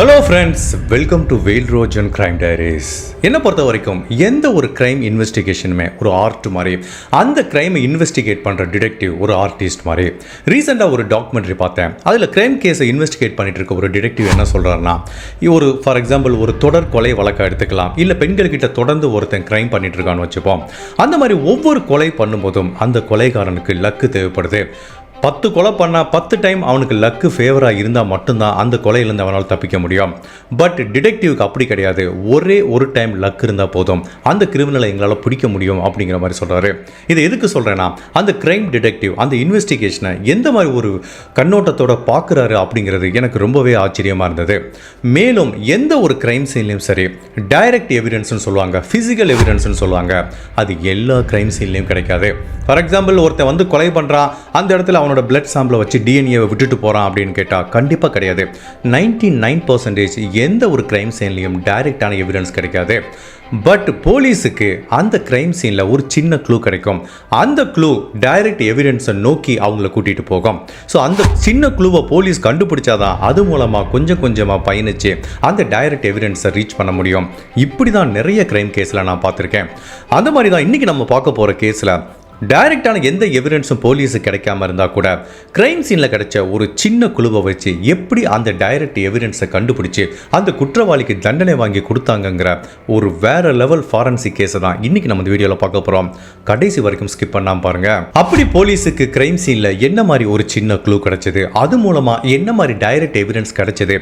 Hello friends welcome to வெயில் ரோஜ் and crime diaries என்னை பொறுத்த வரைக்கும் எந்த ஒரு கிரைம் இன்வெஸ்டிகேஷனுமே ஒரு ஆர்ட் மாதிரி அந்த கிரைமை இன்வெஸ்டிகேட் பண்ணுற டிடெக்டிவ் ஒரு ஆர்டிஸ்ட் மாதிரி. ரீசெண்டாக ஒரு டாக்குமெண்ட்ரி பார்த்தேன். அதில் கிரைம் கேஸை இன்வெஸ்டிகேட் பண்ணிட்டு இருக்க ஒரு டிடெக்டிவ் என்ன சொல்கிறாருன்னா ஒரு ஃபார் எக்ஸாம்பிள் ஒரு தொடர் கொலை வழக்கம் எடுத்துக்கலாம். இல்லை பெண்கள்கிட்ட தொடர்ந்து ஒருத்தன் கிரைம் பண்ணிட்டு இருக்கான்னு வச்சுப்போம். அந்த மாதிரி ஒவ்வொரு கொலை பண்ணும்போதும் அந்த கொலைகாரனுக்கு லக்கு தேவைப்படுது. பத்து கொலை பண்ணால் பத்து டைம் அவனுக்கு லக்கு ஃபேவராக இருந்தால் மட்டும்தான் அந்த கொலையிலேருந்து அவனால் தப்பிக்க முடியும். பட் டிடெக்டிவ்க்கு அப்படி கிடையாது. ஒரே ஒரு டைம் லக் இருந்தால் போதும். அந்த கிரிமினலை எங்களால் பிடிக்க முடியும் அப்படிங்கிற மாதிரி சொல்கிறாரு இதை எதுக்கு சொல்கிறேன்னா அந்த கிரைம் டிடெக்டிவ் அந்த இன்வெஸ்டிகேஷனை எந்த மாதிரி ஒரு கண்ணோட்டத்தோட பார்க்குறாரு அப்படிங்கிறது எனக்கு ரொம்பவே ஆச்சரியமாக இருந்தது. மேலும் எந்த ஒரு கிரைம் சீன்லையும் சரி டைரக்ட் எவிடன்ஸ்னு சொல்லுவாங்க ஃபிசிக்கல் எவிடன்ஸ்னு சொல்லுவாங்க. அது எல்லா கிரைம் சீன்லையும் கிடைக்காது. ஃபார் எக்ஸாம்பிள் ஒருத்தன் வந்து கொலை பண்ணுறான் அந்த இடத்துல அவன் அவனோட பிளட் சாம்பிளை வச்சு டிஎன்ஏவை விட்டுட்டு போகிறான் அப்படின்னு கேட்டால் கண்டிப்பாக கிடையாது. நைன்டி நைன் பர்சன்டேஜ் எந்த ஒரு கிரைம் சீன்லையும் டைரக்டான எவிடன்ஸ் கிடைக்காது. பட் போலீஸுக்கு அந்த கிரைம் சீனில் ஒரு சின்ன க்ளூ கிடைக்கும். அந்த க்ளூ டைரக்ட் எவிடன்ஸை நோக்கி அவங்கள கூட்டிகிட்டு போகும். ஸோ அந்த சின்ன க்ளூவை போலீஸ் கண்டுபிடிச்சாதான் அது மூலமாக கொஞ்சம் கொஞ்சமாக பயணிச்சு அந்த டைரக்ட் எவிடன்ஸை ரீச் பண்ண முடியும். இப்படி தான் நிறைய கிரைம் கேஸில் நான் பார்த்துருக்கேன். அந்த மாதிரி தான் இன்றைக்கி நம்ம பார்க்க போகிற கேஸில் டைரக்டான எந்த எவிடன்ஸும் போலீஸுக்கு கிடைக்காம இருந்தால் கூட கிரைம் சீனில் கிடைச்ச ஒரு சின்ன குழுவை வச்சு எப்படி அந்த டைரக்ட் எவிடன்ஸை கண்டுபிடிச்சி அந்த குற்றவாளிக்கு தண்டனை வாங்கி கொடுத்தாங்கங்கிற ஒரு வேற லெவல் ஃபாரன்சிக் கேஸை தான் இன்னைக்கு நம்ம இந்த வீடியோவில் பார்க்க போகிறோம் கடைசி வரைக்கும் ஸ்கிப் பண்ணாமல் பாருங்க. அப்படி போலீஸுக்கு கிரைம் சீனில் என்ன மாதிரி ஒரு சின்ன குழு கிடைச்சது? அது மூலமாக என்ன மாதிரி டைரக்ட் எவிடன்ஸ் கிடைச்சது?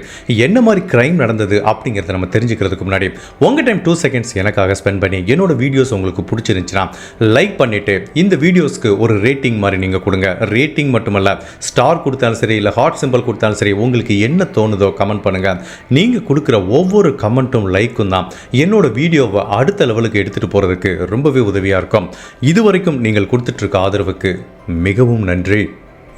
என்ன மாதிரி கிரைம் நடந்தது? அப்படிங்கிறத நம்ம தெரிஞ்சுக்கிறதுக்கு முன்னாடி உங்கள் டைம் டூ செகண்ட்ஸ் எனக்காக ஸ்பெண்ட் பண்ணி என்னோட வீடியோஸ் உங்களுக்கு பிடிச்சிருந்துச்சுன்னா லைக் பண்ணிவிட்டு இந்த வீடியோஸ்க்கு ஒரு ரேட்டிங் மாதிரி நீங்கள் கொடுங்க. ரேட்டிங் மட்டுமல்ல ஸ்டார் கொடுத்தாலும் சரி இல்லை ஹார்ட் சிம்பிள் கொடுத்தாலும் சரி உங்களுக்கு என்ன தோணுதோ கமெண்ட் பண்ணுங்கள் நீங்கள் கொடுக்குற ஒவ்வொரு கமெண்ட்டும் லைக்கும் தான். என்னோட வீடியோவை அடுத்த லெவலுக்கு எடுத்துகிட்டு போகிறதுக்கு ரொம்பவே உதவியாக இருக்கும். இது வரைக்கும் நீங்கள் கொடுத்துட்ருக்க ஆதரவுக்கு மிகவும் நன்றி.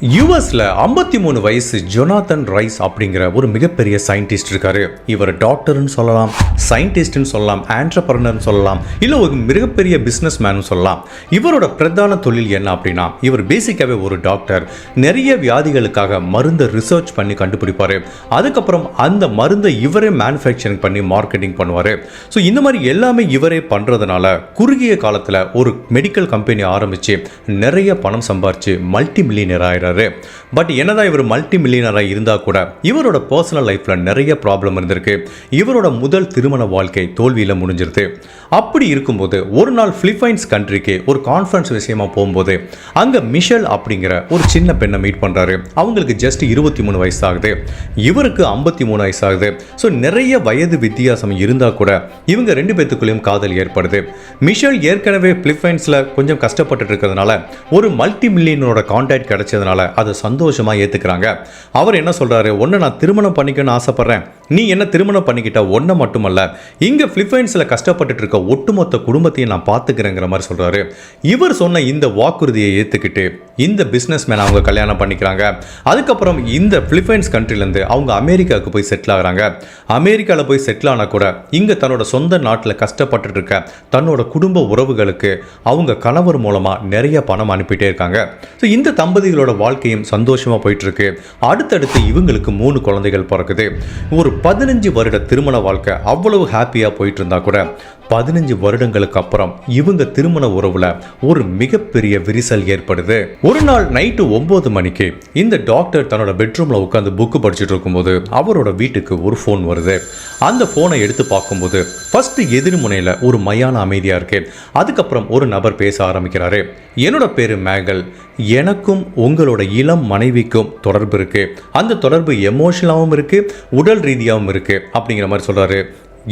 யூஎஸில் ஐம்பத்தி மூணு வயசு ஜொனாதன் ரைஸ் அப்படிங்கிற ஒரு மிகப்பெரிய சயின்டிஸ்ட் இருக்காரு. இவர் டாக்டர்னு சொல்லலாம் சயின்டிஸ்ட்னு சொல்லலாம் ஆண்டர்பர்னர்னு சொல்லலாம் இல்லை ஒரு மிகப்பெரிய பிஸ்னஸ் மேனு சொல்லலாம். இவரோட பிரதான தொழில் என்ன அப்படின்னா இவர் பேசிக்காகவே ஒரு டாக்டர் நிறைய வியாதிகளுக்காக மருந்தை ரிசர்ச் பண்ணி கண்டுபிடிப்பார். அதுக்கப்புறம் அந்த மருந்தை இவரே மேனுஃபேக்சரிங் பண்ணி மார்க்கெட்டிங் பண்ணுவார். ஸோ இந்த மாதிரி எல்லாமே இவரே பண்ணுறதுனால குறுகிய காலத்தில் ஒரு மெடிக்கல் கம்பெனி ஆரம்பித்து நிறைய பணம் சம்பாரித்து மல்டி மில்லியனர் ஆயிடுறாரு பட் என்னதான் இவர் மல்டி மில்லியனராக இருந்தால் கூட இவரோட பர்சனல் லைஃப்பில் நிறைய ப்ராப்ளம் இருந்திருக்கு. இவரோட முதல் திருமண வாழ்க்கை தோல்வியில் முடிஞ்சிருது. அப்படி இருக்கும்போது ஒரு நாள் பிலிப்பைன்ஸ் கண்ட்ரிக்கு ஒரு கான்ஃபரன்ஸ் விஷயமா போகும்போது அங்கே மிஷல் அப்படிங்கிற ஒரு சின்ன பெண்ணை மீட் பண்ணுறாரு அவங்களுக்கு ஜஸ்ட் இருபத்தி மூணு வயசு ஆகுது இவருக்கு ஐம்பத்தி மூணு வயசு ஆகுது ஸோ நிறைய வயது வித்தியாசம் இருந்தால் கூட இவங்க ரெண்டு பேத்துக்குள்ளேயும் காதல் ஏற்படுது. மிஷல் ஏற்கனவே பிலிப்பைன்ஸில் கொஞ்சம் கஷ்டப்பட்டு இருக்கிறதுனால ஒரு மல்டி மில்லியனோட கான்டாக்ட் கிடைச்சதுனால அதை சந்தோஷமாக ஏற்றுக்கிறாங்க அவர் என்ன சொல்கிறாரு ஒன்று நான் திருமணம் பண்ணிக்கணும்னு ஆசைப்பட்றேன். நீ என்ன திருமணம் பண்ணிக்கிட்ட ஒன்றை மட்டுமல்ல இங்கே பிலிப்பைன்ஸில் கஷ்டப்பட்டுட்டு இருக்க ஒட்டுமொத்த குடும்பத்தையும் நான் பார்த்துக்கிறேங்கிற மாதிரி சொல்கிறாரு இவர் சொன்ன இந்த வாக்குறுதியை ஏற்றுக்கிட்டு இந்த பிஸ்னஸ் மேன் அவங்க கல்யாணம் பண்ணிக்கிறாங்க. அதுக்கப்புறம் இந்த பிலிப்பைன்ஸ் கண்ட்ரிலேருந்து அவங்க அமெரிக்காவுக்கு போய் செட்டில் ஆகுறாங்க. அமெரிக்காவில் போய் செட்டில் ஆனால் கூட இங்கே தன்னோட சொந்த நாட்டில் கஷ்டப்பட்டுட்டு இருக்க தன்னோட குடும்ப உறவுகளுக்கு அவங்க கணவர் மூலமாக நிறைய பணம் அனுப்பிட்டே இருக்காங்க. ஸோ இந்த தம்பதிகளோட வாழ்க்கையும் சந்தோஷமாக போயிட்டுருக்கு. அடுத்தடுத்து இவங்களுக்கு மூணு குழந்தைகள் பிறக்குது. ஒரு பதினஞ்சு வருட திருமண வாழ்க்கை அவ்வளவு ஹாப்பியாக போயிட்டு இருந்தா கூட பதினஞ்சு வருடங்களுக்கு அப்புறம் இவங்க திருமண உறவுல ஒரு மிகப்பெரிய விரிசல் ஏற்படுது. ஒரு நாள் நைட்டு ஒன்பது மணிக்கு இந்த டாக்டர் தன்னோட பெட்ரூம்ல உட்காந்து புக்கு படிச்சுட்டு இருக்கும்போது அவரோட வீட்டுக்கு ஒரு ஃபோன் வருது. அந்த ஃபோனை எடுத்து பார்க்கும்போது ஃபர்ஸ்ட் எதிர்முனையில் ஒரு மையான அமைதியா இருக்கு. அதுக்கப்புறம் ஒரு நபர் பேச ஆரம்பிக்கிறாரு. என்னோட பேரு மேகல். எனக்கும் உங்களோட இளம் மனைவிக்கும் தொடர்பு இருக்கு. அந்த தொடர்பு எமோஷனலாகவும் இருக்கு உடல் ரீதியாகவும் இருக்கு அப்படிங்கிற மாதிரி சொல்றாரு.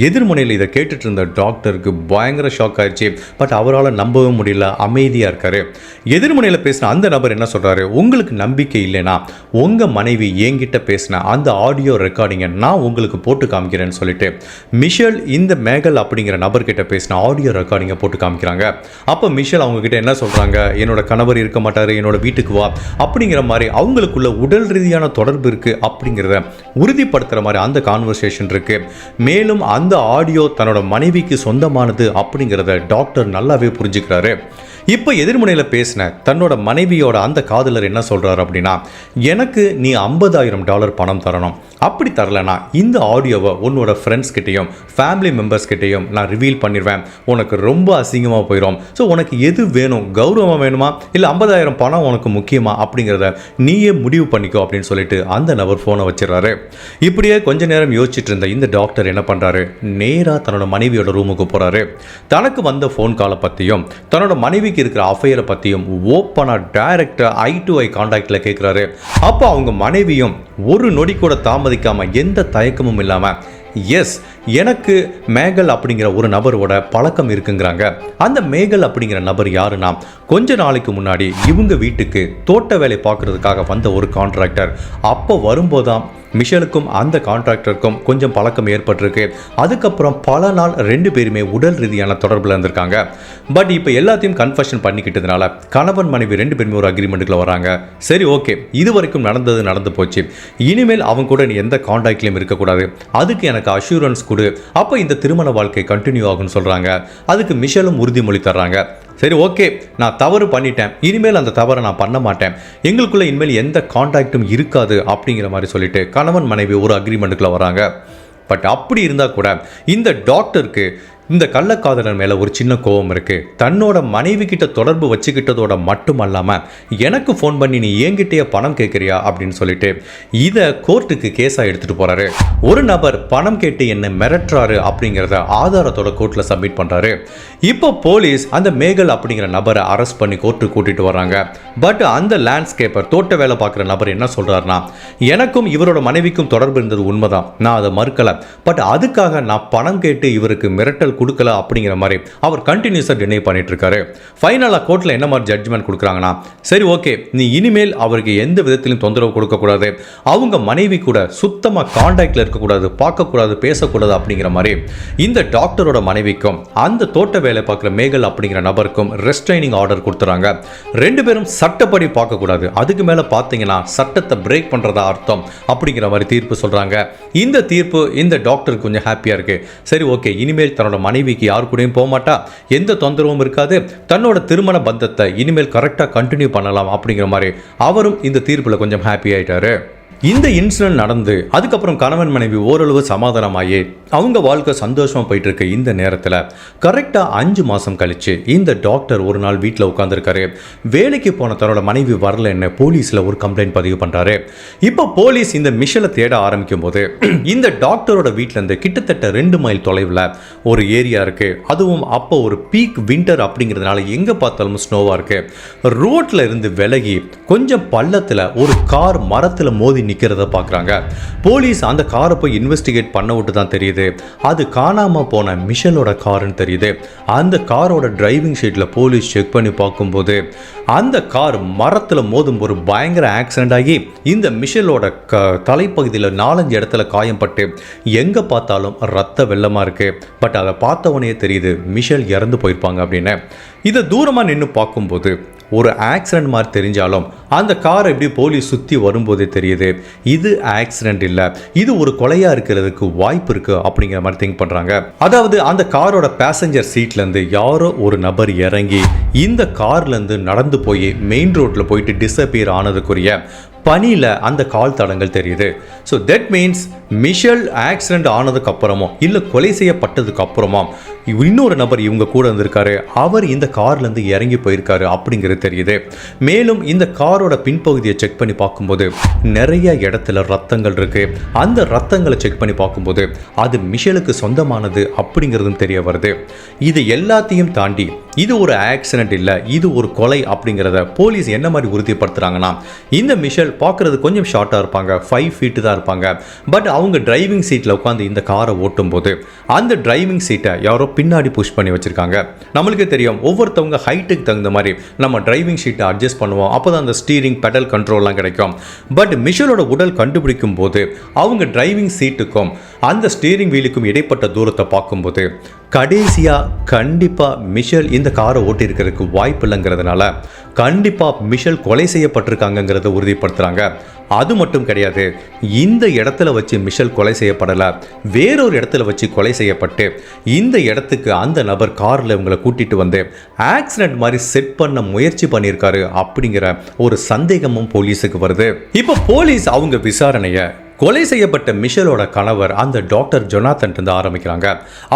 எதிர்முனையில் இதை கேட்டுட்டு இருந்த டாக்டருக்கு பயங்கர ஷாக் ஆயிடுச்சு பட் அவரால் நம்பவே முடியல. அமைதியாக இருக்காரு. எதிர்முனையில் பேசின அந்த நபர் என்ன சொல்கிறாரு உங்களுக்கு நம்பிக்கை இல்லைனா உங்கள் மனைவி என்கிட்ட பேசின அந்த ஆடியோ ரெக்கார்டிங்கை நான் உங்களுக்கு போட்டு காமிக்கிறேன்னு சொல்லிட்டு மிஷல் இந்த மேகல் அப்படிங்கிற நபர்கிட்ட பேசின ஆடியோ ரெக்கார்டிங்கை போட்டு காமிக்கிறாங்க. அப்போ மிஷல் அவங்க கிட்ட என்ன சொல்கிறாங்க என்னோட கணவர் இருக்க மாட்டார். என்னோட வீட்டுக்கு வா. அப்படிங்கிற மாதிரி அவங்களுக்குள்ள உடல் ரீதியான தொடர்பு இருக்குது அப்படிங்கிறத உறுதிப்படுத்துகிற மாதிரி அந்த கான்வர்சேஷன் இருக்குது மேலும் அந்த ஆடியோ தன்னோட மனைவிக்கு சொந்தமானது அப்படிங்கிறத டாக்டர் நல்லாவே புரிஞ்சுக்கிறாரு. இப்போ எதிர்முனையில் பேசின தன்னோட மனைவியோட அந்த காதலர் என்ன சொல்கிறார் அப்படின்னா எனக்கு நீ ஐம்பதாயிரம் டாலர் பணம் தரணும். அப்படி தரலனா இந்த ஆடியோவை உன்னோட ஃப்ரெண்ட்ஸ் கிட்டேயும் ஃபேமிலி மெம்பர்ஸ் கிட்டேயும் நான் ரிவீல் பண்ணிடுவேன். உனக்கு ரொம்ப அசிங்கமாக போயிடும் ஸோ உனக்கு எது வேணும்? கௌரவம் வேணுமா? இல்லை ஐம்பதாயிரம் பணம் உனக்கு முக்கியமா? அப்படிங்கிறத நீயே முடிவு பண்ணிக்கோ அப்படின்னு சொல்லிட்டு அந்த நபர் ஃபோனை வச்சிடறாரு. இப்படியே கொஞ்ச நேரம் யோசிச்சுட்டு இருந்த இந்த டாக்டர் என்ன பண்ணுறாரு நேராக தன்னோட மனைவியோட ரூமுக்கு போகிறாரு தனக்கு வந்த ஃபோன் காலை பற்றியும் தன்னோட மனைவிக்கு இருக்கிற அஃபையரை பற்றியும் ஓப்பனாக டைரக்டாக ஐ டு ஐ காண்டாக்டில் கேட்குறாரு அப்போ அவங்க மனைவியும் ஒரு நொடி கூட தாமதிக்காமல் எந்த தயக்கமும் இல்லாமல் எஸ் எனக்கு மேகல் அப்படிங்கிற ஒரு நபரோட பழக்கம் இருக்குங்கிறாங்க. அந்த மேகல் அப்படிங்கிற நபர் யாருன்னா கொஞ்ச நாளைக்கு முன்னாடி இவங்க வீட்டுக்கு தோட்ட வேலை பார்க்கறதுக்காக வந்த ஒரு கான்ட்ராக்டர் அப்போ வரும்போதான் மிஷலுக்கும் அந்த கான்ட்ராக்டருக்கும் கொஞ்சம் பழக்கம் ஏற்பட்டிருக்கு. அதுக்கப்புறம் பல நாள் ரெண்டு பேருமே உடல் ரீதியான தொடர்பில் இருந்திருக்காங்க. பட் இப்போ எல்லாத்தையும் கன்ஃபஷன் பண்ணிக்கிட்டதுனால கணவன் மனைவி ரெண்டு பேருமே ஒரு அக்ரிமெண்ட்டுக்குள்ள வராங்க. சரி ஓகே இது வரைக்கும் நடந்தது நடந்து போச்சு. இனிமேல் அவங்க கூட நீ எந்த கான்டாக்ட்லையும் இருக்கக்கூடாது. அதுக்கு எனக்கு அஷூரன்ஸ் கொடு அப்போ இந்த திருமண வாழ்க்கை கண்டினியூ ஆகும்னு சொல்கிறாங்க அதுக்கு மிஷலும் உறுதிமொழி தர்றாங்க. சரி ஓகே நான் தவறு பண்ணிட்டேன். இனிமேல் அந்த தவறை நான் பண்ண மாட்டேன். எங்களுக்குள்ள இனிமேல் எந்த கான்டாக்டும் இருக்காது அப்படிங்கிற மாதிரி சொல்லிட்டு கணவன் மனைவி ஒரு அக்ரிமெண்ட்டுக்குள்ளே வராங்க பட் அப்படி இருந்தால் கூட இந்த டாக்டருக்கு இந்த கள்ளக்காதலன் மேலே ஒரு சின்ன கோபம் இருக்குது தன்னோட மனைவி கிட்ட தொடர்பு வச்சுக்கிட்டதோட மட்டும் அல்லாமல் எனக்கு ஃபோன் பண்ணி நீ என்கிட்டயே பணம் கேட்குறியா அப்படின்னு சொல்லிட்டு இதை கோர்ட்டுக்கு கேஸாக எடுத்துகிட்டு போகிறாரு ஒரு நபர் பணம் கேட்டு என்னை மிரட்டுறாரு அப்படிங்கிறத ஆதாரத்தோட கோர்ட்டில் சப்மிட் பண்ணுறாரு இப்போ போலீஸ் அந்த மேகல் அப்படிங்கிற நபரை அரெஸ்ட் பண்ணி கோர்ட்டுக்கு கூட்டிகிட்டு வராங்க பட் அந்த லேண்ட்ஸ்கேப்பர் தோட்ட வேலை பார்க்குற நபர் என்ன சொல்கிறாருன்னா எனக்கும் இவரோட மனைவிக்கும் தொடர்பு இருந்தது உண்மைதான். நான் அதை மறுக்கலை. பட் அதுக்காக நான் பணம் கேட்டு இவருக்கு மிரட்டல் கொடுக்கல அப்படிங்கிற மாதிரி அவர் கண்டினியூஸாக டினை பண்ணிட்டு இருக்காரு ஃபைனலாக கோர்ட்டில் என்ன மாதிரி ஜட்ஜ்மெண்ட் கொடுக்குறாங்கன்னா சரி ஓகே நீ இனிமேல் அவருக்கு எந்த விதத்திலும் தொந்தரவு கொடுக்கக்கூடாது. அவங்க மனைவி கூட சுத்தமாக காண்டாக்டில் இருக்கக்கூடாது பார்க்கக்கூடாது பேசக்கூடாது அப்படிங்கிற மாதிரி இந்த டாக்டரோட மனைவிக்கும் அந்த தோட்ட வேலை பார்க்குற மேகல் அப்படிங்கிற நபருக்கும் ரெஸ்ட்ரைனிங் ஆர்டர் கொடுத்துறாங்க. ரெண்டு பேரும் சட்டப்படி பார்க்கக்கூடாது. அதுக்கு மேலே பார்த்தீங்கன்னா சட்டத்தை பிரேக் பண்ணுறதா அர்த்தம் அப்படிங்கிற மாதிரி தீர்ப்பு சொல்கிறாங்க இந்த தீர்ப்பு இந்த டாக்டருக்கு கொஞ்சம் ஹாப்பியாக இருக்குது சரி ஓகே இனிமேல் தன்னோட மனைவிக்கு யார் கூடயும் போகமாட்டா? எந்த தொந்தரவும் இருக்காது. தன்னோட திருமண பந்தத்தை இனிமேல் கரெக்டாக கண்டினியூ பண்ணலாம் அப்படிங்கிற மாதிரி அவரும் இந்த தீர்ப்பில் கொஞ்சம் ஹாப்பி ஆயிட்டாரு. இந்த இன்சிடென்ட் நடந்து அதுக்கப்புறம் கணவன் மனைவி ஓரளவு சமாதானமாகி அவங்க வாழ்க்கை சந்தோஷமாக போயிட்டு இருக்க இந்த நேரத்தில் கரெக்டாக அஞ்சு மாதம் கழித்து இந்த டாக்டர் ஒரு நாள் வீட்டில் உட்காந்துருக்காரு வேலைக்கு போன தன்னோட மனைவி வரலன்னு போலீஸில் ஒரு கம்ப்ளைண்ட் பதிவு பண்ணுறாரு இப்போ போலீஸ் இந்த மிஷலை தேட ஆரம்பிக்கும் போது இந்த டாக்டரோட வீட்டிலேருந்து கிட்டத்தட்ட ரெண்டு மைல் தொலைவில் ஒரு ஏரியா இருக்குது அதுவும் அப்போ ஒரு பீக் வின்டர் அப்படிங்கிறதுனால எங்கே பார்த்தாலும் ஸ்னோவாக இருக்குது ரோட்டில் இருந்து விலகி கொஞ்சம் பள்ளத்தில் ஒரு கார் மரத்தில் மோதி நிற்கிறத பார்க்குறாங்க. போலீஸ் அந்த காரை போய் இன்வெஸ்டிகேட் பண்ண விட்டு தான் தெரியுது. அது காணாமல் போன மிஷலோட காருன்னு தெரியுது. அந்த காரோட டிரைவிங் ஷீட்டில் போலீஸ் செக் பண்ணி பார்க்கும்போது அந்த கார் மரத்தில் மோதும் ஒரு பயங்கர ஆக்சிடென்ட் ஆகி இந்த மிஷலோட க தலைப்பகுதியில் நாலஞ்சு இடத்துல காயம்பட்டு எங்கே பார்த்தாலும் ரத்த வெள்ளமாக இருக்குது பட் அதை பார்த்தவனே தெரியுது மிஷல் இறந்து போயிருப்பாங்க அப்படின்னு. இதை தூரமாக நின்று பார்க்கும்போது ஒரு ஆக்சிடென்ட் மாதிரி தெரிஞ்சாலும் அந்த காரை எப்படி போலீஸ் சுற்றி வரும்போதே தெரியுது. இது ஆக்சிடென்ட் இல்லை. இது ஒரு கொலையாக இருக்கிறதுக்கு வாய்ப்பு இருக்குது அப்படிங்கிற மாதிரி திங்க் பண்ணுறாங்க அதாவது அந்த காரோட பேசஞ்சர் சீட்லேருந்து யாரோ ஒரு நபர் இறங்கி இந்த கார்லேருந்து நடந்து போய் மெயின் ரோட்டில் போயிட்டு டிஸப்பியர் ஆனதுக்குரிய பனியில் அந்த கால் தடங்கள் தெரியுது. So that means Michelle accident ஆனதுக்கு அப்புறமோ இல்லை கொலை செய்யப்பட்டதுக்கு அப்புறமா இன்னொரு நபர் இவங்க கூட இருந்திருக்காரு. அவர் இந்த கார்லேருந்து இறங்கி போயிருக்காரு அப்படிங்கிறது தெரியுது. மேலும் இந்த காரோட பின்பகுதியை செக் பண்ணி பார்க்கும்போது நிறைய இடத்துல ரத்தங்கள் இருக்கு. அந்த ரத்தங்களை செக் பண்ணி பார்க்கும்போது அது மிஷலுக்கு சொந்தமானது அப்படிங்கிறதும் தெரிய வருது. இது எல்லாத்தையும் தாண்டி இது ஒரு ஆக்சிடென்ட் இல்லை இது ஒரு கொலை அப்படிங்கிறத போலீஸ் என்ன மாதிரி உறுதிப்படுத்துறாங்கன்னா இந்த மிஷல் பார்க்கறது கொஞ்சம் ஷார்ட்டாக இருப்பாங்க ஃபைவ் ஃபீட்டு தான் இருப்பாங்க. பட் அவங்க டிரைவிங் சீட்டில் உட்காந்து இந்த காரை ஓட்டும் போது அந்த டிரைவிங் சீட்டை யாரோ பின்னாடி புஷ் பண்ணி வச்சுருக்காங்க. நம்மளுக்கே தெரியும் ஒவ்வொருத்தவங்க ஹைட்டுக்கு தகுந்த மாதிரி நம்ம டிரைவிங் ஷீட்டை அட்ஜஸ்ட் பண்ணுவோம். அப்போ தான் அந்த ஸ்டீரிங் பெடல் கண்ட்ரோல்லாம் கிடைக்கும். பட் மிஷலோட உடல் கண்டுபிடிக்கும் போது அவங்க டிரைவிங் சீட்டுக்கும் அந்த ஸ்டீரிங் வீலுக்கும் இடைப்பட்ட தூரத்தை பார்க்கும்போது கடைசியாக கண்டிப்பாக மிஷல் இந்த காரை ஓட்டியிருக்கிறதுக்கு வாய்ப்பு இல்லைங்கிறதுனால கண்டிப்பாக மிஷல் கொலை செய்யப்பட்டிருக்காங்கங்கிறத உறுதிப்படுத்துகிறாங்க அது மட்டும் கிடையாது இந்த இடத்துல வச்சு மிஷல் கொலை செய்யப்படலை. வேறொரு இடத்துல வச்சு கொலை செய்யப்பட்டு இந்த இடத்துக்கு அந்த நபர் காரில் இவங்களை கூட்டிட்டு வந்து ஆக்சிடென்ட் மாதிரி செட் பண்ண முயற்சி பண்ணியிருக்காரு அப்படிங்கிற ஒரு சந்தேகமும் போலீஸுக்கு வருது. இப்போ போலீஸ் அவங்க விசாரணையை கொலை செய்யப்பட்ட மிஷலோட கணவர் அந்த டாக்டர் ஜொனாத்தன் இருந்து ஆரம்பிக்கிறாங்க.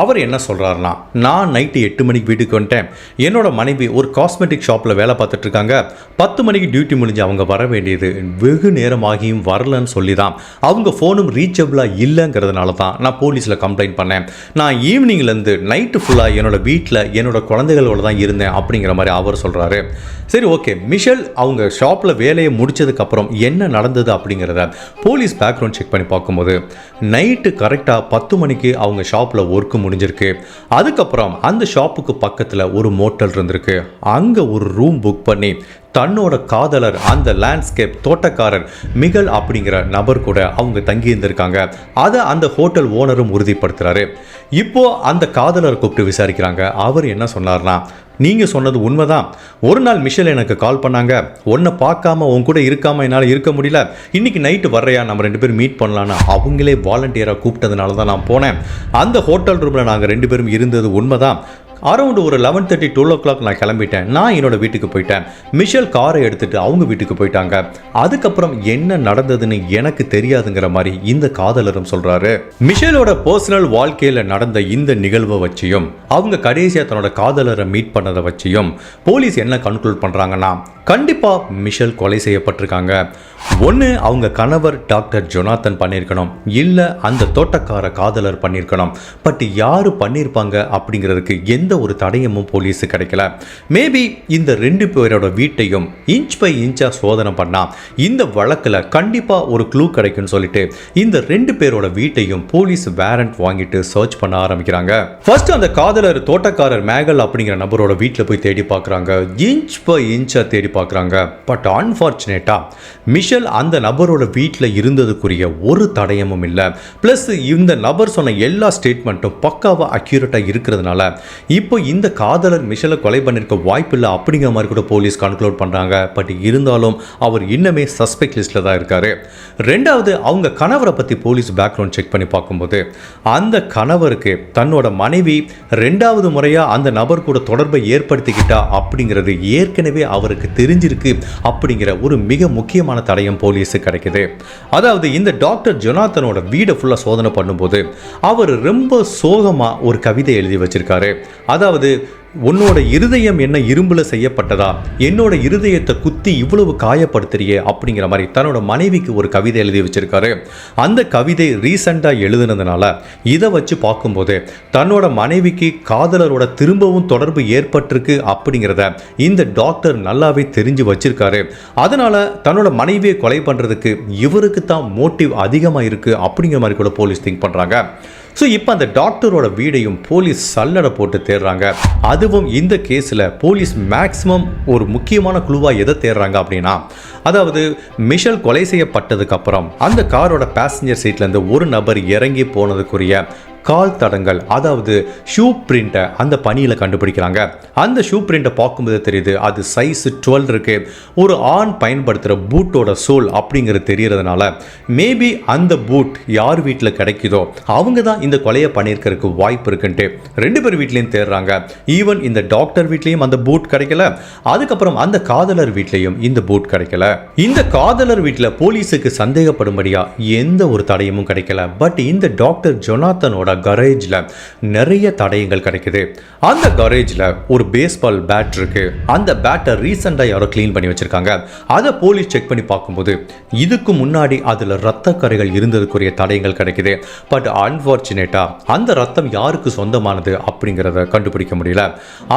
அவர் என்ன சொல்றாருன்னா நான் நைட்டு எட்டு மணிக்கு வீட்டுக்கு வந்துட்டேன். என்னோட மனைவி ஒரு காஸ்மெட்டிக் ஷாப்பில் வேலை பார்த்துட்டு இருக்காங்க. பத்து மணிக்கு டியூட்டி முடிஞ்சு அவங்க வர வேண்டியது வெகு நேரமாகியும் வரலன்னு சொல்லி தான் அவங்க ஃபோனும் ரீச்சபிளாக இல்லைங்கிறதுனால தான் நான் போலீஸில் கம்ப்ளைண்ட் பண்ணேன். நான் ஈவினிங்லேருந்து நைட்டு ஃபுல்லாக என்னோட வீட்டில் என்னோட குழந்தைகளோட தான் இருந்தேன் அப்படிங்கிற மாதிரி அவர் சொல்கிறாரு சரி ஓகே. மிஷல் அவங்க ஷாப்பில் வேலையை முடிச்சதுக்கப்புறம் என்ன நடந்தது அப்படிங்கிறத போலீஸ் பேக்ரவுண்ட் செக் பண்ணி பார்க்கும்போது நைட்டு கரெக்டாக பத்து மணிக்கு அவங்க ஷாப்பில் ஒர்க்கு முடிஞ்சிருக்கு. அதுக்கப்புறம் அந்த ஷாப்புக்கு பக்கத்தில் ஒரு மோட்டல் இருந்திருக்கு. அங்கே ஒரு ரூம் புக் பண்ணி தன்னோட காதலர் அந்த லேண்ட்ஸ்கேப் தோட்டக்காரர் மிகல் அப்படிங்கிற நபர் கூட அவங்க தங்கி இருந்திருக்காங்க. அதை அந்த ஹோட்டல் ஓனரும் உறுதிப்படுத்துறாரு. இப்போ அந்த காதலர் கூப்பிட்டு விசாரிக்கிறாங்க. அவர் என்ன சொன்னார்னா நீங்கள் சொன்னது உண்மைதான். ஒரு நாள் மிஷல் எனக்கு கால் பண்ணாங்க. உன்னை பார்க்காம உன் கூட இருக்காம என்னால் இருக்க முடியல. இன்னைக்கு நைட்டு வர்றையா? நம்ம ரெண்டு பேரும் மீட் பண்ணலான்னு அவங்களே வாலண்டியராக கூப்பிட்டதுனால தான் நான் போனேன். அந்த ஹோட்டல் ரூமில் நாங்கள் ரெண்டு பேரும் இருந்தது உண்மைதான். அரௌண்ட் ஒரு eleven thirty twelve o'clock நான் கிளம்பிட்டேன். நான் என்னோட வீட்டுக்கு போயிட்டேன். மிஷல் காரை எடுத்துட்டு அவங்க வீட்டுக்கு போயிட்டாங்க. அதுக்கப்புறம் என்ன நடந்ததுன்னு எனக்கு தெரியாதுங்கிற மாதிரி இந்த காதலரும் சொல்றாரு. மிஷலோட பர்சனல் வாழ்க்கையில நடந்த இந்த நிகழ்வை வச்சியும் அவங்க கடைசியா தன்னோட காதலரை மீட் பண்ணதை வச்சியும் போலீஸ் என்ன கன்க்ளூட் பண்றாங்கன்னா கண்டிப்பா மிஷல் கொலை செய்யப்பட்டிருக்காங்க. ஒன்று அவங்க கணவர் டாக்டர் ஜொனாத்தன் பண்ணியிருக்கணும் இல்லை அந்த தோட்டக்கார காதலர் பண்ணியிருக்கணும் பட் யார் பண்ணியிருப்பாங்க அப்படிங்கிறதுக்கு எந்த ஒரு தடயமும் போலீஸு கிடைக்கல. மேபி இந்த ரெண்டு பேரோட வீட்டையும் இன்ச் பை இன்ச்சாக சோதனை பண்ணால் இந்த வழக்கில் கண்டிப்பாக ஒரு க்ளூ கிடைக்கும்னு சொல்லிட்டு இந்த ரெண்டு பேரோட வீட்டையும் போலீஸ் வேரண்ட் வாங்கிட்டு சர்ச் பண்ண ஆரம்பிக்கிறாங்க. ஃபர்ஸ்ட் அந்த காதலர் தோட்டக்காரர் மேகல் அப்படிங்கிற நபரோட வீட்டில் போய் தேடி பார்க்குறாங்க. இன்ச் பை இன்ச்சாக தேடி பார்க்குறாங்க. பட் அன்ஃபார்ச்சுனேட்டாக மிஷல் அந்த நபரோட வீட்டில் இருந்ததுக்குரிய ஒரு தடயமும் இல்லை. ப்ளஸ் இந்த நபர் சொன்ன எல்லா ஸ்டேட்மெண்ட்டும் பக்காவாக அக்யூரேட்டாக இருக்கிறதுனால இப்போ இந்த காதலர் மிஷலை கொலை பண்ணியிருக்க வாய்ப்பு இல்லை அப்படிங்கிற மாதிரி கூட போலீஸ் கன்க்ளூட் பண்ணுறாங்க பட் இருந்தாலும் அவர் இன்னுமே சஸ்பெக்ட் லிஸ்ட்டில் தான் இருக்கார். ரெண்டாவது அவங்க கணவரை பற்றி போலீஸ் பேக்ரவுண்ட் செக் பண்ணி பார்க்கும்போது அந்த கணவருக்கு தன்னோட மனைவி ரெண்டாவது முறையாக அந்த நபர் கூட தொடர்பை ஏற்படுத்திக்கிட்டா அப்படிங்கிறது ஏற்கனவே அவருக்கு தெரிஞ்சிருக்கு அப்படிங்கிற ஒரு மிக முக்கியமான தடயம் போலீஸுக்கு கிடைக்குது. அதாவது இந்த டாக்டர் ஜொனாத்தனோட வீடை ஃபுல்லாக சோதனை பண்ணும்போது அவர் ரொம்ப சோகமாக ஒரு கவிதை எழுதி வச்சிருக்காரு. அதாவது உன்னோட இருதயம் என்ன இரும்புல செய்யப்பட்டதா? என்னோட இருதயத்தை குத்தி இவ்வளவு காயப்படுத்துறியே அப்படிங்கிற மாதிரி தன்னோட மனைவிக்கு ஒரு கவிதை எழுதி வச்சிருக்காரு. அந்த கவிதை ரீசண்டாக எழுதுனதுனால இதை வச்சு பார்க்கும்போது தன்னோட மனைவிக்கு காதலரோட திரும்பவும் தொடர்பு ஏற்பட்டிருக்கு அப்படிங்கிறத இந்த டாக்டர் நல்லாவே தெரிஞ்சு வச்சிருக்காரு. அதனால தன்னோட மனைவியை கொலை பண்ணுறதுக்கு இவருக்கு தான் மோட்டிவ் அதிகமாக இருக்கு அப்படிங்கிற மாதிரி கூட போலீஸ் திங்க் பண்ணுறாங்க ஸோ இப்போ அந்த டாக்டரோட வீடையும் போலீஸ் சல்லடை போட்டு தேடுறாங்க அதுவும் இந்த கேஸில் போலீஸ் மேக்ஸிமம் ஒரு முக்கியமான குழுவாக எதை தேடுறாங்க அப்படின்னா அதாவது மிஷல் கொலை செய்யப்பட்டதுக்கப்புறம் அந்த காரோட பேசஞ்சர் சீட்லேருந்து ஒரு நபர் இறங்கி போனதுக்குரிய கால் தடங்கள் அதாவது ஷூ பிரிண்ட்டை அந்த பனியில் கண்டுபிடிக்கிறாங்க. அந்த ஷூ பிரிண்ட்டை பார்க்கும்போது தெரியுது அது சைஸ் டுவெல் இருக்கு. ஒரு ஆண் பயன்படுத்துகிற பூட்டோட சோல் அப்படிங்கிறது தெரியறதுனால மேபி அந்த பூட் யார் வீட்டில் கிடைக்குதோ அவங்க தான் இந்த கொலையை பண்ணியிருக்கிறதுக்கு வாய்ப்பு இருக்குன்ட்டு ரெண்டு பேர் வீட்லேயும் தேடுறாங்க. ஈவன் இந்த டாக்டர் வீட்லேயும் அந்த பூட் கிடைக்கல அதுக்கப்புறம் அந்த காதலர் வீட்லேயும் இந்த பூட் கிடைக்கல. இந்த காதலர் வீட்டில் போலீஸுக்கு சந்தேகப்படும்படியா எந்த ஒரு தடையமும் கிடைக்கல. பட் இந்த டாக்டர் ஜொனாத்தனோட கரேஜில் நிறைய தடயங்கள் கிடைக்குது. அந்த கரேஜில் ஒரு பேஸ்பால் பேட் இருக்கு. அந்த பேட்டை ரீசெண்டாக யாரோ க்ளீன் பண்ணி வச்சிருக்காங்க. அதை போலீஸ் செக் பண்ணி பார்க்கும்போது இதுக்கு முன்னாடி அதில் ரத்த கரைகள் இருந்ததுக்குரிய தடயங்கள் கிடைக்குது. பட் அன்ஃபார்ச்சுனேட்டாக அந்த ரத்தம் யாருக்கு சொந்தமானது அப்படிங்கிறத கண்டுபிடிக்க முடியல.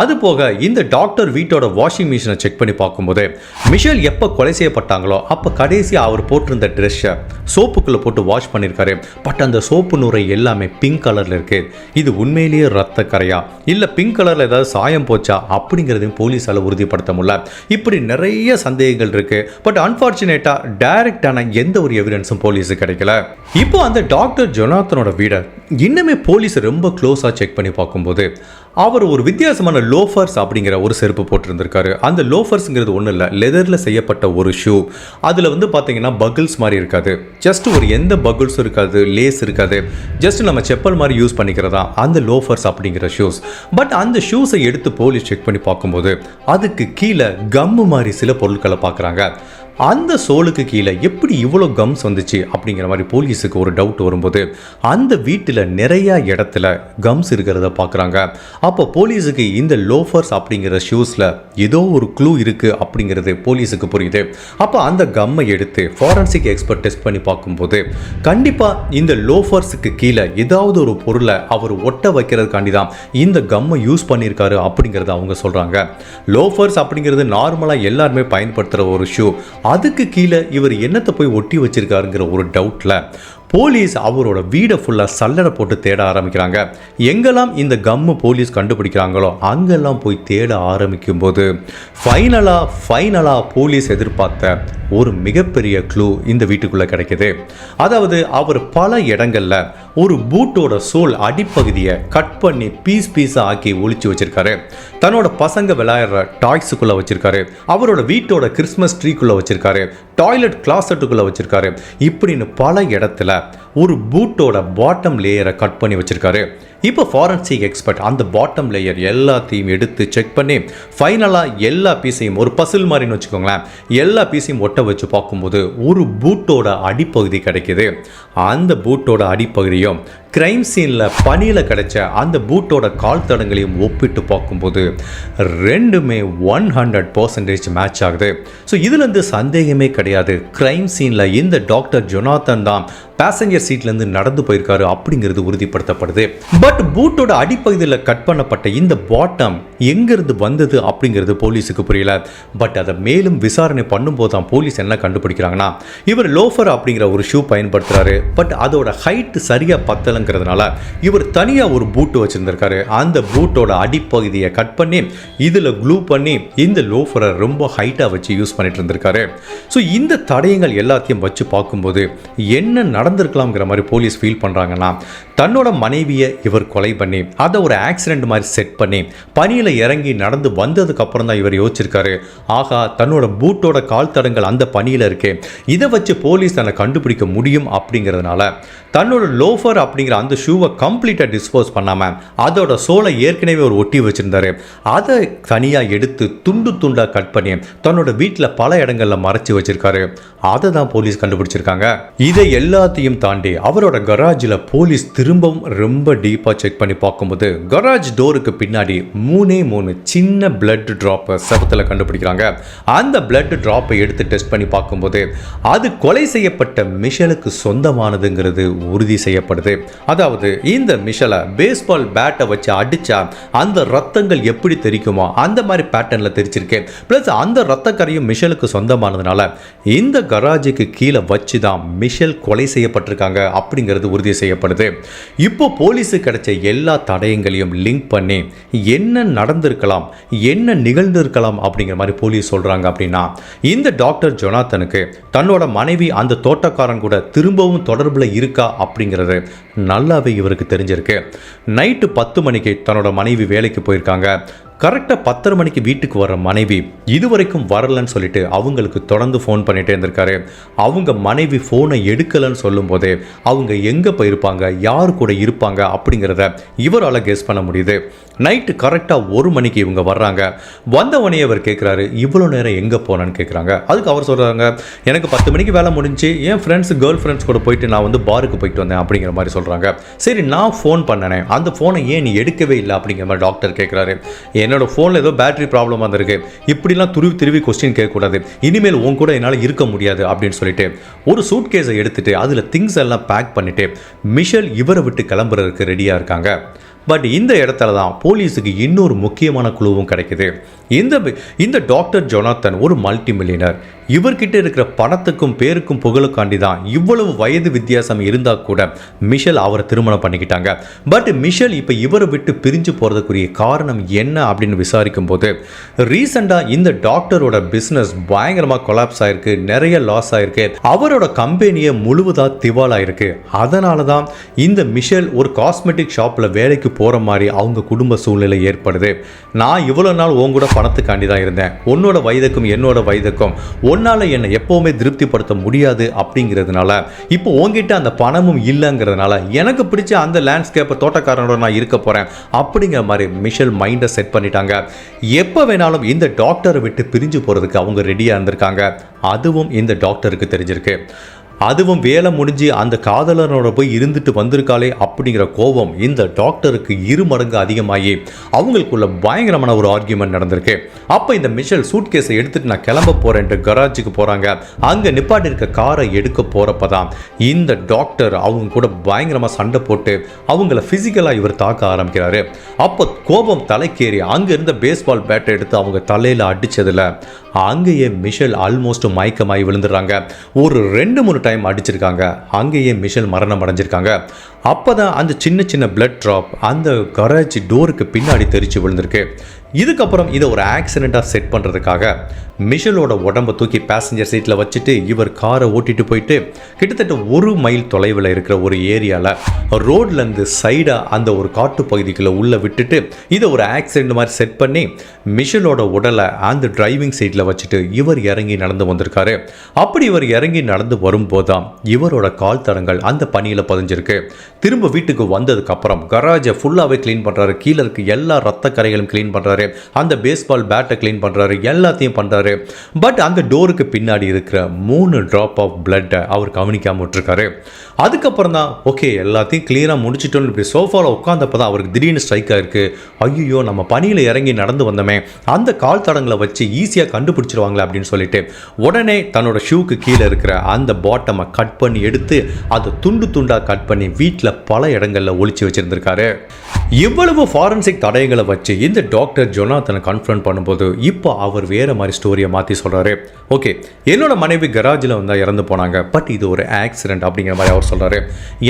அது போக இந்த டாக்டர் வீட்டோட வாஷிங் மிஷினை செக் பண்ணி பார்க்கும்போது மிஷல் எப்போ கொலை செய்யப்பட்டாங்களோ அப்போ கடைசியாக அவர் போட்டிருந்த ட்ரெஸ்ஸை சோப்புக்குள்ளே போட்டு வாஷ் பண்ணியிருக்காரு பட் அந்த சோப்பு நுரை எல்லாமே பிங்க் கலரில் இருக்கு. இது உண்மையிலேயே ரத்த கரையா? இல்லை பிங்க் கலரில் ஏதாவது சாயம் போச்சா? அப்படிங்கிறதையும் போலீஸால் உறுதிப்படுத்த முடியல. இப்படி நிறைய சந்தேகங்கள் இருக்கு. பட் அன்ஃபார்ச்சுனேட்டாக டைரக்டான எந்த ஒரு எவிடன்ஸும் போலீஸுக்கு கிடைக்கல. இப்போ அந்த டாக்டர் ஜொனாத்தனோட வீடை இன்னுமே போலீஸ் ரொம்ப க்ளோஸாக செக் பண்ணி பார்க்கும்போது அவர் ஒரு வித்தியாசமான லோஃபர்ஸ் அப்படிங்கிற ஒரு செருப்பு போட்டிருந்திருக்காரு. அந்த லோஃபர்ஸ்ங்கிறது ஒன்றும் இல்லை லெதரில் செய்யப்பட்ட ஒரு ஷூ அதில் வந்து பார்த்தீங்கன்னா பகுல்ஸ் மாதிரி இருக்காது. ஜஸ்ட் ஒரு எந்த பகுல்ஸும் இருக்காது லேஸ் இருக்காது. ஜஸ்ட் நம்ம செப்பல் மாதிரி யூஸ் பண்ணிக்கிறதா அந்த லோஃபர்ஸ் அப்படிங்கிற ஷூஸ் பட் அந்த ஷூஸை எடுத்து போலீஸ் செக் பண்ணி பார்க்கும்போது அதுக்கு கீழே கம்மு மாதிரி சில பொருட்களை பார்க்குறாங்க. அந்த சோலுக்கு கீழே எப்படி இவ்வளோ கம்ஸ் வந்துச்சு அப்படிங்கிற மாதிரி போலீஸுக்கு ஒரு டவுட் வரும்போது அந்த வீட்டில் நிறையா இடத்துல கம்ஸ் இருக்கிறத பார்க்குறாங்க. அப்போ போலீஸுக்கு இந்த லோஃபர்ஸ் அப்படிங்கிற ஷூஸில் ஏதோ ஒரு க்ளூ இருக்குது அப்படிங்கிறது போலீஸுக்கு புரியுது. அப்போ அந்த கம்மை எடுத்து ஃபாரன்சிக் எக்ஸ்பர்ட் டெஸ்ட் பண்ணி பார்க்கும்போது கண்டிப்பாக இந்த லோஃபர்ஸுக்கு கீழே ஏதாவது ஒரு பொருளை அவர் ஒட்ட வைக்கிறதுக்காண்டி தான் இந்த கம்மை யூஸ் பண்ணியிருக்காரு அப்படிங்கிறத அவங்க சொல்கிறாங்க லோஃபர்ஸ் அப்படிங்கிறது நார்மலாக எல்லாருமே பயன்படுத்துகிற ஒரு ஷூ அதுக்கு கீழே இவர் என்னத்தை போய் ஒட்டி வச்சிருக்காருங்கிற ஒரு டவுட்டில் போலீஸ் அவரோட வீடை ஃபுல்லாக சல்லடை போட்டு தேட ஆரம்பிக்கிறாங்க. எங்கெல்லாம் இந்த கம்மு போலீஸ் கண்டுபிடிக்கிறாங்களோ அங்கெல்லாம் போய் தேட ஆரம்பிக்கும் போது ஃபைனலாக ஃபைனலாக போலீஸ் எதிர்பார்த்த ஒரு மிகப்பெரிய க்ளூ இந்த வீட்டுக்குள்ளே கிடைக்கிது. அதாவது அவர் பல இடங்களில் ஒரு பூட்டோட சோல் அடிப்பகுதியை கட் பண்ணி பீஸ் பீஸாக ஆக்கி ஒழிச்சு வச்சிருக்காரு. தன்னோட பசங்க விளையாடுற டாய்ஸுக்குள்ளே வச்சிருக்காரு. அவரோட வீட்டோட கிறிஸ்மஸ் ட்ரீக்குள்ளே வச்சிருக்காரு. டாய்லெட் கிளாசட்டுக்குள்ளே வச்சிருக்காரு. இப்படின்னு பல இடத்துல ஒரு பூட்டோட பாட்டம் லேயரை கட் பண்ணி வச்சிருக்காரு. இப்போ ஃபாரன்சிக் எக்ஸ்பர்ட் அந்த பாட்டம் லேயர் எல்லாத்தையும் எடுத்து செக் பண்ணி ஃபைனலாக எல்லா பீஸையும் ஒரு பசில் மாதிரின்னு வச்சுக்கோங்களேன் எல்லா பீஸையும் ஒட்ட வச்சு பார்க்கும்போது ஒரு பூட்டோட அடிப்பகுதி கிடைக்கிது. அந்த பூட்டோட முடியும். கிரைம் சீனில் பனியில் கிடைச்ச அந்த பூட்டோட கால் தடங்களையும் ஒப்பிட்டு பார்க்கும்போது ரெண்டுமே ஒன் ஹண்ட்ரட் பர்சன்டேஜ் மேட்ச் ஆகுது. ஸோ இதுலேருந்து சந்தேகமே கிடையாது. கிரைம் சீனில் இந்த டாக்டர் ஜொனாத்தன் தான் பேசஞ்சர் சீட்லேருந்து நடந்து போயிருக்காரு அப்படிங்கிறது உறுதிப்படுத்தப்படுது. பட் பூட்டோட அடிப்பகுதியில் கட் பண்ணப்பட்ட இந்த பாட்டம் எங்கிருந்து வந்தது அப்படிங்கிறது போலீஸுக்கு புரியல. பட் அதை மேலும் விசாரணை பண்ணும்போது தான் போலீஸ் என்ன கண்டுபிடிக்கிறாங்கன்னா இவர் லோஃபர் அப்படிங்கிற ஒரு ஷூ பயன்படுத்துறாரு. பட் அதோட ஹைட்டு சரியாக பத்தலைங்கிறதுனால இவர் தனியாக ஒரு பூட்டு வச்சுருந்துருக்காரு. அந்த பூட்டோட அடிப்பகுதியை கட் பண்ணி இதில் க்ளூ பண்ணி இந்த லோஃபரை ரொம்ப ஹைட்டாக வச்சு யூஸ் பண்ணிட்டு இருந்திருக்காரு. ஸோ இந்த தடயங்கள் எல்லாத்தையும் வச்சு பார்க்கும்போது என்ன நடந்திருக்கலாம்ங்கிற மாதிரி போலீஸ் ஃபீல் பண்ணுறாங்கன்னா தன்னோட மனைவியை இவர் கொலை பண்ணி அதை ஒரு ஆக்சிடெண்ட் மாதிரி செட் பண்ணி பனியில் இறங்கி நடந்து வந்ததுக்கப்புறம் தான் இவர் யோசிச்சிருக்காரு. ஆகா தன்னோட பூட்டோட கால் தடங்கள் அந்த பனியில் இருக்கு இதை வச்சு போலீஸ் தன்னை கண்டுபிடிக்க முடியும் அப்படிங்கிறதுனால தன்னோட லோஃபர் அப்படிங்கிற அந்த ஷூவை கம்ப்ளீட்டாக டிஸ்போஸ் பண்ணாமல் அதோட சோலை ஏற்கனவே ஒரு ஒட்டி வச்சுருந்தாரு. அதை தனியாக எடுத்து துண்டு துண்டாக கட் பண்ணி தன்னோட வீட்டில் பல இடங்களில் மறைச்சி வச்சுருக்காரு. அதை தான் போலீஸ் கண்டுபிடிச்சிருக்காங்க. இதை எல்லாத்தையும் தாண்டி அவரோட கராஜில் போலீஸ் திரும்பவும் ரொம்ப டீப்பாக செக் பண்ணி பார்க்கும்போது கராஜ் டோருக்கு பின்னாடி மூணே மூணு சின்ன பிளட் ட்ராப்பை செவத்தில் கண்டுபிடிக்கிறாங்க. அந்த பிளட் ட்ராப்பை எடுத்து டெஸ்ட் பண்ணி பார்க்கும்போது அது கொலை செய்யப்பட்ட மிஷலுக்கு சொந்தமானதுங்கிறது உறுதி செய்யப்படுது. அதாவது இந்த மிஷலை பேஸ்பால் பேட்டை வச்சு அடித்தா அந்த ரத்தங்கள் எப்படி தெரிக்குமோ அந்த மாதிரி பேட்டர்னில் தெரிச்சிருக்கு ப்ளஸ் அந்த ரத்தக்கரையும் மிஷலுக்கு சொந்தமானதுனால இந்த கராஜுக்கு கீழே வச்சு தான் மிஷல் கொலை செய்யப்பட்டிருக்காங்க அப்படிங்கிறது உறுதி செய்யப்படுது. இப்போ போலீஸுக்கு கிடைச்ச எல்லா தடயங்களையும் லிங்க் பண்ணி என்ன நடந்திருக்கலாம் என்ன நிகழ்ந்திருக்கலாம் அப்படிங்கிற மாதிரி போலீஸ் சொல்கிறாங்க அப்படின்னா இந்த டாக்டர் ஜொனாத்தனுக்கு தன்னோட மனைவி அந்த தோட்டக்காரன் கூட திரும்பவும் தொடர்பில் இருக்கா அப்படிங்கிறது நல்லாவே இவருக்கு தெரிஞ்சிருக்கு. நைட்டு பத்து மணிக்கு தன்னோட மனைவி வேலைக்கு போயிருக்காங்க. கரெக்டாக பத்தரை மணிக்கு வீட்டுக்கு வர மனைவி இதுவரைக்கும் வரலன்னு சொல்லிட்டு அவங்களுக்கு தொடர்ந்து ஃபோன் பண்ணிகிட்டே இருந்திருக்காரு. அவங்க மனைவி ஃபோனை எடுக்கலைன்னு சொல்லும்போதே அவங்க எங்கே போயிருப்பாங்க யார் கூட இருப்பாங்க அப்படிங்கிறத இவரால் கெஸ் பண்ண முடியுது. நைட்டு கரெக்டாக ஒரு மணிக்கு இவங்க வர்றாங்க. வந்தவனே அவர் கேட்குறாரு இவ்வளோ நேரம் எங்கே போனான்னு? கேட்குறாங்க அதுக்கு அவர் சொல்கிறாங்க எனக்கு பத்து மணிக்கு வேலை முடிஞ்சு என் ஃப்ரெண்ட்ஸ் கேர்ள் ஃப்ரெண்ட்ஸ் கூட போயிட்டு நான் வந்து பாருக்கு போயிட்டு வந்தேன் அப்படிங்கிற மாதிரி சொல்கிறாங்க சரி நான் ஃபோன் பண்ணனே. அந்த ஃபோனை ஏன் நீ எடுக்கவே இல்லை அப்படிங்கிற மாதிரி டாக்டர் கேட்குறாரு என்னோட ஃபோனில் ஏதோ பேட்டரி ப்ராப்ளம் வந்திருக்கு. இப்படிலாம் துருவி திருவி கொஸ்டின் கேட்கக்கூடாது. இனிமேல் உன் கூட என்னால் இருக்க முடியாது அப்படின்னு சொல்லிட்டு ஒரு சூட் கேஸை எடுத்துட்டு அதில் திங்ஸ் எல்லாம் பேக் பண்ணிட்டு மிஷல் இவரை விட்டு கிளம்புறதுக்கு ரெடியாக இருக்காங்க. பட் இந்த இடத்துல தான் போலீஸுக்கு இன்னொரு முக்கியமான குழுவும் கிடைக்குது. இந்த இந்த டாக்டர் ஜொனாத்தன் ஒரு மல்டி மில்லியனர் இவர்கிட்ட இருக்கிற பணத்துக்கும் பேருக்கும் புகழுக்காண்டி தான் இவ்வளவு வயது வித்தியாசம் இருந்தால் கூட மிஷல் அவரை திருமணம் பண்ணிக்கிட்டாங்க. பட் மிஷல் இப்போ இவரை விட்டு பிரிஞ்சு போகிறதுக்குரிய காரணம் என்ன அப்படின்னு விசாரிக்கும் போது ரீசெண்டாக இந்த டாக்டரோட பிஸ்னஸ் பயங்கரமாக கொலாப்ஸ் ஆயிருக்கு நிறைய லாஸ் ஆயிருக்கு. அவரோட கம்பெனியை முழுவதாக திவாலாயிருக்கு. அதனால தான் இந்த மிஷல் ஒரு காஸ்மெட்டிக் ஷாப்பில் வேலைக்கு போகிற மாதிரி அவங்க குடும்ப சூழ்நிலை ஏற்படுது. நான் இவ்வளோ நாள் உன் கூட பணத்துக்காண்டி தான் இருந்தேன். உன்னோட வயதுக்கும் என்னோட வயதுக்கும் உன்னால் என்னை எப்போவுமே திருப்திப்படுத்த முடியாது அப்படிங்கிறதுனால இப்போ உங்ககிட்ட அந்த பணமும் இல்லைங்கிறதுனால எனக்கு பிடிச்ச அந்த லேண்ட்ஸ்கேப்பை தோட்டக்காரனோட நான் இருக்க போகிறேன் அப்படிங்கிற மாதிரி மிஷல் மைண்டை செட் பண்ணிட்டாங்க. எப்போ வேணாலும் இந்த டாக்டரை விட்டு பிரிஞ்சு போகிறதுக்கு அவங்க ரெடியாக இருந்திருக்காங்க. அதுவும் இந்த டாக்டருக்கு தெரிஞ்சிருக்கு. அதுவும் வேலை முடிஞ்சு அந்த காதலனோட போய் இருந்துட்டு வந்திருக்காளே அப்படிங்கிற கோபம் இந்த டாக்டருக்கு இரு மடங்கு அதிகமாகி அவங்களுக்குள்ள பயங்கரமான ஒரு ஆர்கியூமெண்ட் நடந்திருக்கு. அப்போ இந்த மிஷல் சூட் கேஸை எடுத்துட்டு நான் கிளம்ப போறேன்ட்டு கராஜுக்கு போகிறாங்க அங்கே நிப்பாட்டிருக்க காரை எடுக்க போகிறப்ப தான் இந்த டாக்டர் அவங்க கூட பயங்கரமாக சண்டை போட்டு அவங்கள ஃபிசிக்கலாக இவர் தாக்க ஆரம்பிக்கிறாரு. அப்போ கோபம் தலைக்கேறி அங்கே இருந்த பேஸ்பால் பேட்டை எடுத்து அவங்க தலையில் அடித்ததில் அங்கேயே மிஷல் ஆல்மோஸ்ட் மயக்கமாகி விழுந்துடுறாங்க. ஒரு ரெண்டு மூணு டைம் அடிச்சிருக்காங்க. அங்கேயே மிஷல் மரணம் அடைஞ்சிருக்காங்க. அப்போ தான் அந்த சின்ன சின்ன பிளட் ட்ராப் அந்த கரேஜ் டோருக்கு பின்னாடி தெரிச்சு விழுந்திருக்கு. இதுக்கப்புறம் இதை ஒரு ஆக்சிடெண்ட்டாக செட் பண்ணுறதுக்காக மிஷலோட உடம்பை தூக்கி பேசஞ்சர் சீட்டில் வச்சுட்டு இவர் காரை ஓட்டிட்டு போயிட்டு கிட்டத்தட்ட ஒரு மைல் தொலைவில் இருக்கிற ஒரு ஏரியாவில் ரோட்லேருந்து சைடாக அந்த ஒரு காட்டு பகுதிக்குள்ளே உள்ளே விட்டுட்டு இதை ஒரு ஆக்சிடெண்ட் மாதிரி செட் பண்ணி மிஷலோட உடலை அந்த டிரைவிங் சீட்டில் வச்சுட்டு இவர் இறங்கி நடந்து வந்திருக்காரு. அப்படி இவர் இறங்கி நடந்து வரும்போது தான் இவரோட கால் தடங்கள் அந்த பணியில் பதிஞ்சிருக்கு. திரும்ப வீட்டுக்கு வந்ததுக்கு அப்புறம் கராஜை ஃபுல்லாகவே க்ளீன் பண்ணுறாரு கீழே இருக்க எல்லா ரத்த கரைகளும் க்ளீன் பண்ணுறாரு அந்த பேஸ்பால் பேட்டை க்ளீன் பண்ணுறாரு எல்லாத்தையும் பண்ணுறாரு பட் அந்த டோருக்கு பின்னாடி இருக்கிற மூணு ட்ராப் ஆஃப் பிளட்டை அவர் கவனிக்காம விட்டுருக்காரு. அதுக்கப்புறம் தான் ஓகே எல்லாத்தையும் கிளியராக முடிச்சிட்டோன்னு இப்படி சோஃபாவில் உட்காந்தப்போ தான் அவருக்கு திடீர்னு ஸ்ட்ரைக் இருக்குது ஐயோ நம்ம பனியில் இறங்கி நடந்து வந்தோமே. அந்த கால் தடங்களை வச்சு ஈஸியாக கண்டுபிடிச்சிருவாங்களே அப்படின்னு சொல்லிட்டு உடனே தன்னோட ஷூக்கு கீழே இருக்கிற அந்த பாட்டமை கட் பண்ணி எடுத்து அதை துண்டு துண்டாக கட் பண்ணி வீட்டில் பல இடங்களில் ஒழிச்சு வச்சுருந்துருக்காரு. இவ்வளவு ஃபாரன்சிக் தடயங்களை வச்சு இந்த டாக்டர் ஜொனாத்தனை கன்ஃபரண்ட் பண்ணும்போது இப்போ அவர் வேறு மாதிரி ஸ்டோரியை மாற்றி சொல்கிறாரு ஓகே என்னோட மனைவி கராஜில் வந்தால் இறந்து போனாங்க. பட் இது ஒரு ஆக்சிடென்ட் அப்படிங்கிற மாதிரி அவர் சொல்கிறாரு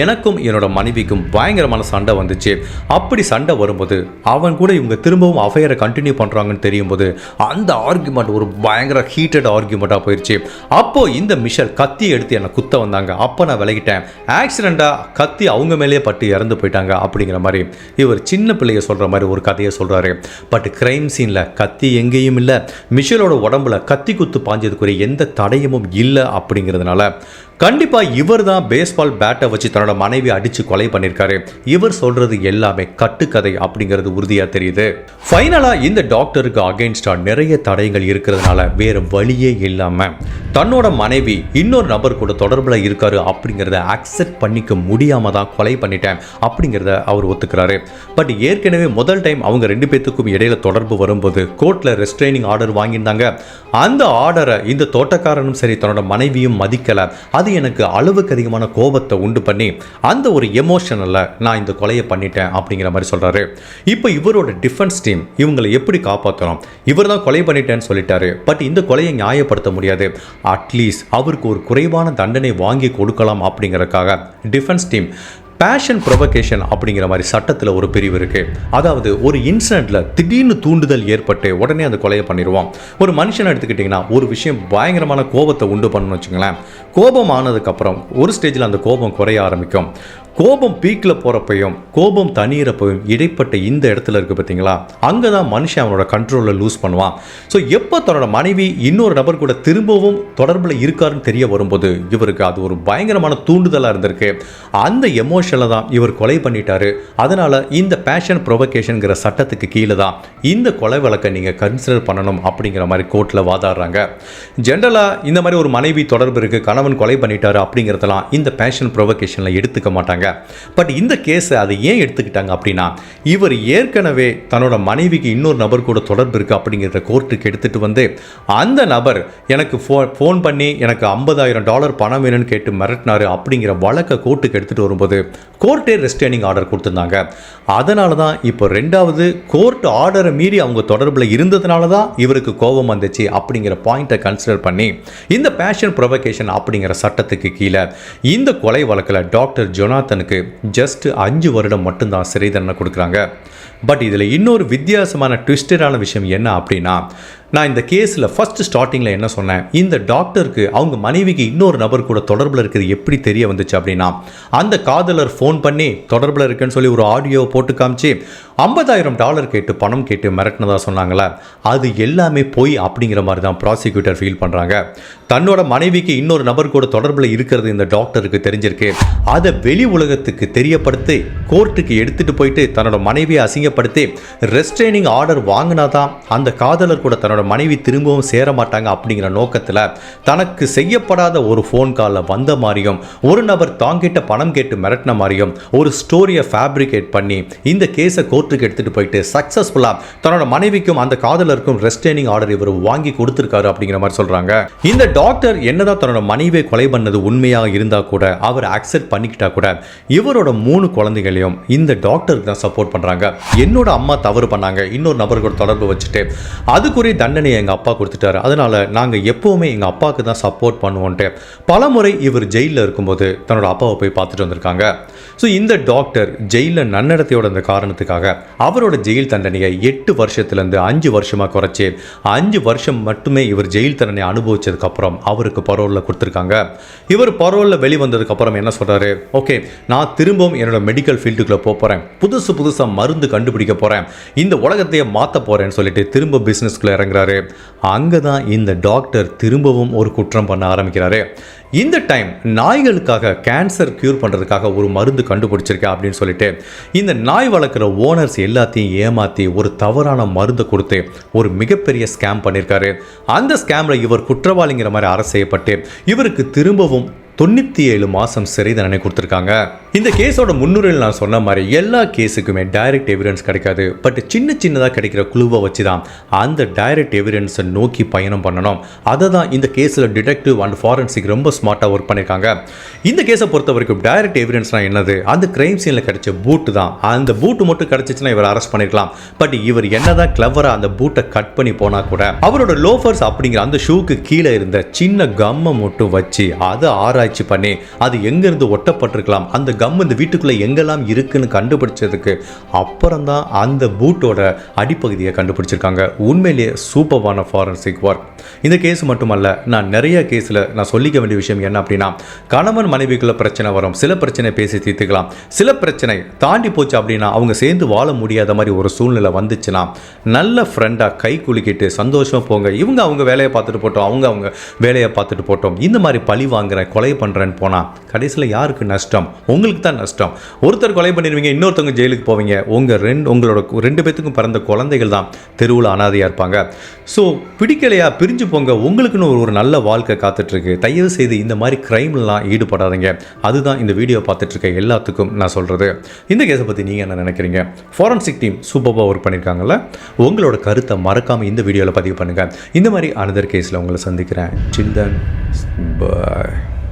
எனக்கும் என்னோட மனைவிக்கும் பயங்கரமான சண்டை வந்துச்சு. அப்படி சண்டை வரும்போது அவன் கூட இவங்க திரும்பவும் அஃபையரை கண்டினியூ பண்ணுறாங்கன்னு தெரியும் போது அந்த ஆர்குமெண்ட் ஒரு பயங்கர ஹீட்டட் ஆர்குமெண்ட்டாக போயிடுச்சு அப்போ இந்த மிஷல் கத்தி எடுத்து என்னை குத்த வந்தாங்க. அப்போ நான் விலகிட்டேன். ஆக்சிடெண்ட்டாக கத்தி அவங்க மேலேயே பட்டு இறந்து போயிட்டாங்க. அப்படிங்கிற மாதிரி இவர் சின்ன பிள்ளைய சொல்கிற மாதிரி ஒரு கதையை சொல்கிறாரு பட் கிரைம் சீனில் கத்தி எங்கேயும் இல்லை. மிஷலோட உடம்புல கத்தி குத்து பாஞ்சதுக்குரிய எந்த தடயமும் இல்லை அப்படிங்கிறதுனால கண்டிப்பாக இவர் தான் பேஸ்பால் பேட்டை வச்சு தன்னோட மனைவி அடித்து கொலை பண்ணியிருக்காரு இவர் சொல்கிறது எல்லாமே கட்டுக்கதை அப்படிங்கிறது உறுதியாக தெரியுது. ஃபைனலாக இந்த டாக்டருக்கு அகெயின்ஸ்டாக நிறைய தடயங்கள் இருக்கிறதுனால வேறு வழியே இல்லாமல் தன்னோட மனைவி இன்னொரு நபர் கூட தொடர்பில் இருக்காரு அப்படிங்கிறத அக்செப்ட் பண்ணிக்க முடியாமல் தான் கொலை பண்ணிட்டேன் அப்படிங்கிறத அவர் ஒத்துக்கிறாரு. பட் ஏற்கனவே முதல் டைம் அவங்க ரெண்டு பேத்துக்கும் இடையில தொடர்பு வரும்போது கோர்ட்டில் ரெஸ்ட்ரைனிங் ஆர்டர் வாங்கியிருந்தாங்க. அந்த ஆர்டரை இந்த தோட்டக்காரனும் சரி தன்னோட மனைவியும் மதிக்கலை. அது எனக்கு அளவுக்கு அதிகமான கோபத்தை உண்டு பண்ணி அந்த ஒரு எமோஷனில் நான் இந்த கொலையை பண்ணிட்டேன் அப்படிங்கிற மாதிரி சொல்கிறாரு இப்போ இவரோட டிஃபென்ஸ் டீம் இவங்களை எப்படி காப்பாற்றணும் இவர் தான் கொலை பண்ணிட்டேன்னு சொல்லிட்டாரு. பட் இந்த கொலையை நியாயப்படுத்த முடியாது. அட்லீஸ்ட் அவருக்கு ஒரு குறைவான தண்டனை வாங்கி கொடுக்கலாம் அப்படிங்கிறதுக்காக டிஃபென்ஸ் டீம் பேஷன் ப்ரொவகேஷன் அப்படிங்கிற மாதிரி சட்டத்தில் ஒரு பிரிவு இருக்குது அதாவது ஒரு இன்சிடெண்ட்டில் திடீர்னு தூண்டுதல் ஏற்பட்டு உடனே அந்த கொலையை பண்ணிடுவோம் ஒரு மனுஷனை எடுத்துக்கிட்டிங்கன்னா ஒரு விஷயம் பயங்கரமான கோபத்தை உண்டு பண்ணணும்னு வச்சுங்களேன் கோபம் ஆனதுக்கப்புறம் ஒரு ஸ்டேஜில் அந்த கோபம் குறைய ஆரம்பிக்கும். கோபம் பீக்கில் போகிறப்பையும் கோபம் தனியிறப்பையும் இடைப்பட்ட இந்த இடத்துல இருக்குது பார்த்தீங்களா அங்கே தான் மனுஷன் அவனோட கண்ட்ரோலில் லூஸ் பண்ணுவான். ஸோ எப்போ தன்னோட மனைவி இன்னொரு நபர் கூட திரும்பவும் தொடர்பில் இருக்காருன்னு தெரிய வரும்போது இவருக்கு அது ஒரு பயங்கரமான தூண்டுதலாக இருந்திருக்கு. அந்த எமோஷனில் தான் இவர் கொலை பண்ணிட்டாரு. அதனால் இந்த பேஷன் ப்ரொவகேஷனுங்கிற சட்டத்துக்கு கீழே தான் இந்த கொலை வழக்கை நீங்கள் கன்சிடர் பண்ணணும் அப்படிங்கிற மாதிரி கோர்ட்டில் வாதாடுறாங்க. ஜென்ரலாக இந்த மாதிரி ஒரு மனைவி தொடர்பு இருக்குது கணவன் கொலை பண்ணிட்டாரு அப்படிங்கிறதெல்லாம் இந்த பேஷன் ப்ரொவகேஷனில் எடுத்துக்க மாட்டாங்க. பட் இந்த கேஸை அதை ஏன் எடுத்துக்கிட்டாங்க அப்படின்னா இவர் ஏற்கனவே தன்னோட மனைவிக்கு இன்னொரு நபர் கூட தொடர்பு இருக்குது அப்படிங்கிறத கோர்ட்டுக்கு எடுத்துகிட்டு வந்து அந்த நபர் எனக்கு ஃபோ ஃபோன் பண்ணி எனக்கு ஐம்பதாயிரம் டாலர் பணம் வேணும்னு கேட்டு மிரட்டினார் அப்படிங்கிற வழக்கை கோர்ட்டுக்கு எடுத்துகிட்டு வரும்போது கோர்ட்டே ரெஸ்டேனிங் ஆர்டர் கொடுத்துருந்தாங்க. அதனால தான் இப்போ ரெண்டாவது கோர்ட் ஆர்டரை மீறி அவங்க தொடர்பில் இருந்ததுனால தான் இவருக்கு கோபம் வந்துச்சு அப்படிங்கிற பாயிண்ட்டை கன்சிடர் பண்ணி இந்த பேஷன் ப்ரொவகேஷன் அப்படிங்கிற சட்டத்துக்கு கீழே இந்த கொலை வழக்கில் டாக்டர் ஜொனாத்தனுக்கு ஜஸ்ட் அஞ்சு வருடம் மட்டும்தான் சிறை தண்டனை கொடுக்குறாங்க. பட் இதில் இன்னொரு வித்தியாசமான ட்விஸ்டடான விஷயம் என்ன அப்படின்னா நான் இந்த கேஸில் ஃபர்ஸ்ட் ஸ்டார்டிங்கில் என்ன சொன்னேன்? இந்த டாக்டருக்கு அவங்க மனைவிக்கு இன்னொரு நபர் கூட தொடர்பில் இருக்கிறது எப்படி தெரிய வந்துச்சு அப்படின்னா அந்த காதலர் ஃபோன் பண்ணி தொடர்பில் இருக்குன்னு சொல்லி ஒரு ஆடியோ போட்டு காமிச்சு ஐம்பதாயிரம் டாலர் கேட்டு பணம் கேட்டு மிரட்டினதா சொன்னாங்களே அது எல்லாமே போய் அப்படிங்கிற மாதிரி தான் ப்ராசிக்யூட்டர் ஃபீல் பண்ணுறாங்க தன்னோட மனைவிக்கு இன்னொரு நபர் கூட தொடர்பில் இருக்கிறது இந்த டாக்டருக்கு தெரிஞ்சிருக்கு. அதை வெளி உலகத்துக்கு தெரியப்படுத்தி கோர்ட்டுக்கு எடுத்துகிட்டு போயிட்டு தன்னோட மனைவியை அசிங்கப்படுத்தி ரெஸ்ட்ரைனிங் ஆர்டர் வாங்கினா தான் அந்த காதலர் கூட தன்னோட மனைவி திரும்பவும் சேர மாட்டாங்க அப்படிங்கிற நோக்கத்தில் தனக்கு செய்யப்படாத ஒரு ஃபோன் காலில் வந்த மாதிரியும் ஒரு நபர் தாங்கிட்ட பணம் கேட்டு மிரட்டின மாதிரியும் ஒரு ஸ்டோரியை ஃபேப்ரிகேட் பண்ணி இந்த கேஸை கோர்ட்டுக்கு எடுத்துகிட்டு போயிட்டு சக்ஸஸ்ஃபுல்லாக தன்னோட மனைவிக்கும் அந்த காதலருக்கும் ரெஸ்டேனிங் ஆர்டர் இவர் வாங்கி கொடுத்துருக்காரு அப்படிங்கிற மாதிரி சொல்றாங்க. இந்த டாக்டர் என்னதான் தன்னோட மனைவியை கொலை பண்ணது உண்மையாக இருந்தா கூட அவர் அக்செப்ட் பண்ணிக்கிட்டா கூட இவரோட மூணு குழந்தைகளையும் இந்த டாக்டருக்கு தான் சப்போர்ட் பண்றாங்க. என்னோட அம்மா தவறு பண்ணாங்க. இன்னொரு நபர்களோட தொடர்பு வச்சுட்டு அதுக்குரிய தண்டனையை எங்க அப்பா கொடுத்துட்டாரு. அதனால நாங்கள் எப்போவுமே எங்கள் அப்பாவுக்கு தான் சப்போர்ட் பண்ணுவோன்ட்டு பலமுறை இவர் ஜெயிலில் இருக்கும்போது தன்னோட அப்பாவை போய் பார்த்துட்டு வந்திருக்காங்க. ஸோ இந்த டாக்டர் ஜெயிலில் நன்னடத்தையோட அந்த காரணத்துக்காக அவரோட ஜெயில் தண்டனையை எட்டு வருஷத்துலேருந்து அஞ்சு வருஷமாக குறைச்சி அஞ்சு வருஷம் மட்டுமே இவர் ஜெயில் தண்டனை அனுபவிச்சதுக்கப்புறம் அவருக்கு பரோலில் கொடுத்துருக்காங்க. இவர் பரோலில் வெளிவந்ததுக்கப்புறம் என்ன சொல்றாரு? ஓகே நான் திரும்பவும் என்னோட மெடிக்கல் ஃபீல்டுக்குள்ளே போக போகிறேன் புதுசு புதுசாக மருந்து கண்டுபிடிக்க போகிறேன் இந்த உலகத்தையே மாற்ற போகிறேன்னு சொல்லிட்டு திரும்ப பிஸ்னஸ்க்குள்ளே இறங்குறாரு அங்கே தான் இந்த டாக்டர் திரும்பவும் ஒரு குற்றம் பண்ண ஆரம்பிக்கிறாரு. இந்த டைம் நாய்களுக்காக கேன்சர் க்யூர் பண்ணுறதுக்காக ஒரு மருந்து கண்டுபிடிச்சிருக்கேன் அப்படின்னு சொல்லிட்டு இந்த நாய் வளர்க்குற ஓனர்ஸ் எல்லாத்தையும் ஏமாற்றி ஒரு தவறான மருந்தை கொடுத்து ஒரு மிகப்பெரிய ஸ்கேம் பண்ணியிருக்காரு அந்த ஸ்கேமில் இவர் குற்றவாளிங்கிற மாதிரி அரசு செய்யப்பட்டு இவருக்கு திரும்பவும் தொண்ணூற்றி ஏழு மாதம் சிறை தண்டனை கொடுத்துருக்காங்க. இந்த கேஸோட முன்னுரையில் நான் சொன்ன மாதிரி எல்லா கேஸுக்குமே டைரக்ட் எவிடன்ஸ் கிடைக்காது. பட் சின்ன சின்னதாக கிடைக்கிற குழுவை வச்சு தான் அந்த டைரக்ட் எவிடன்ஸை நோக்கி பயணம் பண்ணணும். அதை தான் இந்த கேஸில் டிடெக்டிவ் அண்ட் ஃபாரன்சிக் ரொம்ப ஸ்மார்ட்டாக ஒர்க் பண்ணியிருக்காங்க இந்த கேஸை பொறுத்த வரைக்கும் டைரக்ட் எவிடன்ஸ்னால் என்னது? அந்த கிரைம் சீனில் கிடைச்ச பூட்டு தான். அந்த பூட்டு மட்டும் கிடச்சிச்சுன்னா இவர் அரெஸ்ட் பண்ணிருக்கலாம். பட் இவர் என்னதான் கிளவராக அந்த பூட்டை கட் பண்ணி போனால் கூட அவரோட லோஃபர்ஸ் அப்படிங்கிற அந்த ஷூக்கு கீழே இருந்த சின்ன கம்மை மட்டும் வச்சு அதை ஆராய்ச்சி பண்ணி அது எங்கேருந்து ஒட்டப்பட்டிருக்கலாம் அந்த கம் இந்த வீட்டுக்குள்ளே எங்கெல்லாம் இருக்குன்னு கண்டுபிடிச்சதுக்கு அப்புறம் தான் அந்த பூட்டோட அடிப்பகுதியை கண்டுபிடிச்சிருக்காங்க. உண்மையிலேயே சூப்பர்வான ஃபாரன்சிக் ஒர்க் இந்த கேஸ் மட்டுமல்ல நான் நிறைய கேஸில் நான் சொல்லிக்க வேண்டிய விஷயம் என்ன அப்படின்னா கணவன் மனைவிக்குள்ள பிரச்சனை வரும். சில பிரச்சனை பேசி தீர்த்துக்கலாம். சில பிரச்சனை தாண்டி போச்சு அப்படின்னா அவங்க சேர்ந்து வாழ முடியாத மாதிரி ஒரு சூழ்நிலை வந்துச்சுன்னா நல்ல ஃப்ரெண்டாக கை குலுக்கிட்டு சந்தோஷமாக போங்க. இவங்க அவங்க வேலையை பார்த்துட்டு போட்டோம் அவங்க அவங்க வேலையை பார்த்துட்டு போட்டோம். இந்த மாதிரி பழி வாங்குற கொலை பண்ணுறேன்னு போனால் கடைசியில் யாருக்கு நஷ்டம்? உங்களுக்கு தான் நஷ்டம். ஒருத்தர் கொலை பண்ணிடுவீங்க இன்னொருத்தவங்க ஜெயிலுக்கு போவீங்க. உங்கள் ரெண்டு உங்களோட ரெண்டு பேத்துக்கும் பிறந்த குழந்தைகள் தான் தெருவில் அனாதையாக இருப்பாங்க. ஸோ பிடிக்கலையா பிரிஞ்சு போங்க. உங்களுக்குன்னு ஒரு ஒரு நல்ல வாழ்க்கை காத்துட்ருக்கு. தயவு செய்து இந்த மாதிரி க்ரைம்லாம் ஈடுபடாதீங்க. அதுதான் இந்த வீடியோ பார்த்துட்ருக்க எல்லாத்துக்கும் நான் சொல்கிறது இந்த கேஸை பற்றி நீங்கள் என்ன நினைக்கிறீங்க? ஃபாரன்சிக் டீம் சூப்பராக ஒர்க் பண்ணியிருக்காங்கல்ல உங்களோட கருத்தை மறக்காமல் இந்த வீடியோவில் பதிவு பண்ணுங்கள் இந்த மாதிரி அனதர் கேஸில் உங்களை சந்திக்கிறேன். சில்தன் பாய்